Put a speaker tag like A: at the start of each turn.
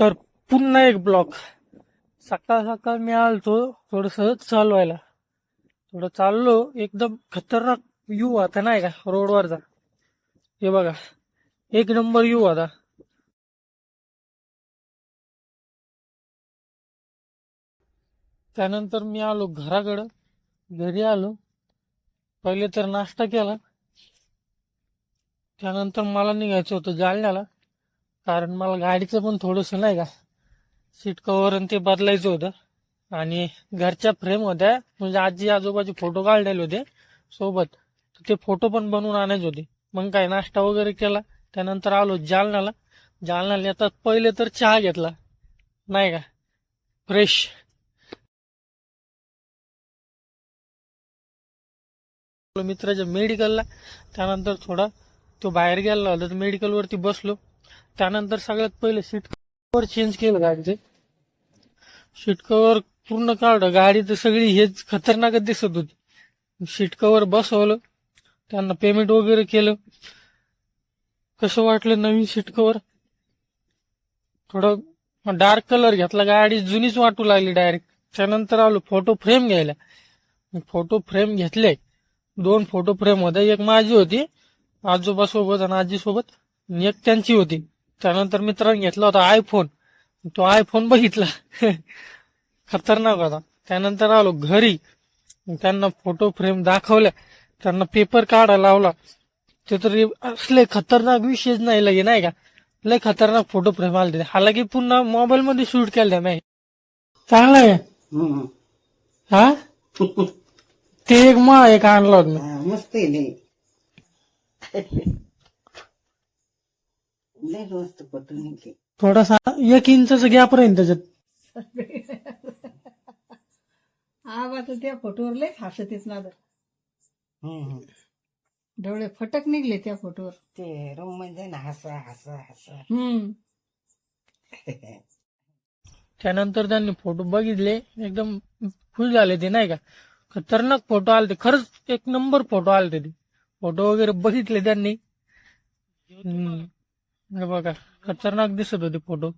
A: तर पुन्हा एक ब्लॉक सकाळ सकाळ मी आलतो थोडस चालवायला. थोडं चाललो एकदम खतरनाक यू आता नाही का रोडवरचा हे बघा एक नंबर यू आता. त्यानंतर मी आलो घराकडं. घरी आलो. पहिले तर नाश्ता केला. त्यानंतर मला निघायचं होतं जालन्याला. कारण मला गाडीचं पण थोडंसं नाही का सीट कव्हर आणि ते बदलायचं होतं. आणि घरच्या फ्रेम होत्या म्हणजे आजी आजोबाचे फोटो काढलेले होते सोबत. तर ते फोटो पण बनवून आणायचे होते. मग काय नाश्ता वगैरे केला त्यानंतर आलो जालन्याला. जालन्याला येतात पहिले तर चहा घेतला. नाही का? फ्रेश मित्राच्या मेडिकलला त्यानंतर थोडा तो बाहेर गेला होता तर मेडिकलवरती बसलो. त्यानंतर सगळ्यात पहिले सीट कव्हर चेंज केलं गाडीचे. सीट कव्हर पूर्ण काढलं. गाडी तर सगळी हेच खतरनाकच दिसत होती. सीट कव्हर बसवलं. त्यांना पेमेंट वगैरे केलं. कसं वाटलं नवीन सीट कव्हर थोडं डार्क कलर घेतला. गाडी जुनीच वाटू लागली डायरेक्ट त्यानंतर आलो फोटो फ्रेम घ्यायला. फोटो फ्रेम घेतले. दोन फोटो फ्रेम होते एक माझी होती आजोबा सोबत आणि आजी सोबत आणि एक त्यांची होती. त्यानंतर मित्रांनी घेतला होता आयफोन तो आयफोन बघितला. खतरनाक होता. त्यानंतर आलो घरी. त्यांना फोटो फ्रेम दाखवल्या. त्यांना पेपर काढायला लावला. ते तर असले खतरनाक विषयच नाही लगे नाही का? लय खतरनाक फोटो फ्रेम आले हालाकी पुन्हा मोबाईल मध्ये शूट केल्या नाही चांगला आहे. हा? ते एक मा एक आणला होता.
B: मस्त आहे लय निघले
A: थोडासा एक इंचाचा गॅप राहील त्याच्यात.
C: हा तर त्या फोटोवर लय हसतेच ना
B: हम्म.
C: डोळे फटक निघले त्या फोटोवर.
B: ते रूममध्ये ना हसा हसा हसा
C: हम्म.
A: त्यानंतर त्यांनी फोटो बघितले. एकदम खुश झाले ते नाही का? खतरनाक फोटो आले ते खरंच एक नंबर फोटो आले ते. फोटो वगैरे बघितले त्यांनी. हम्म. हे बघा खतरनाक दिसत होते फोटो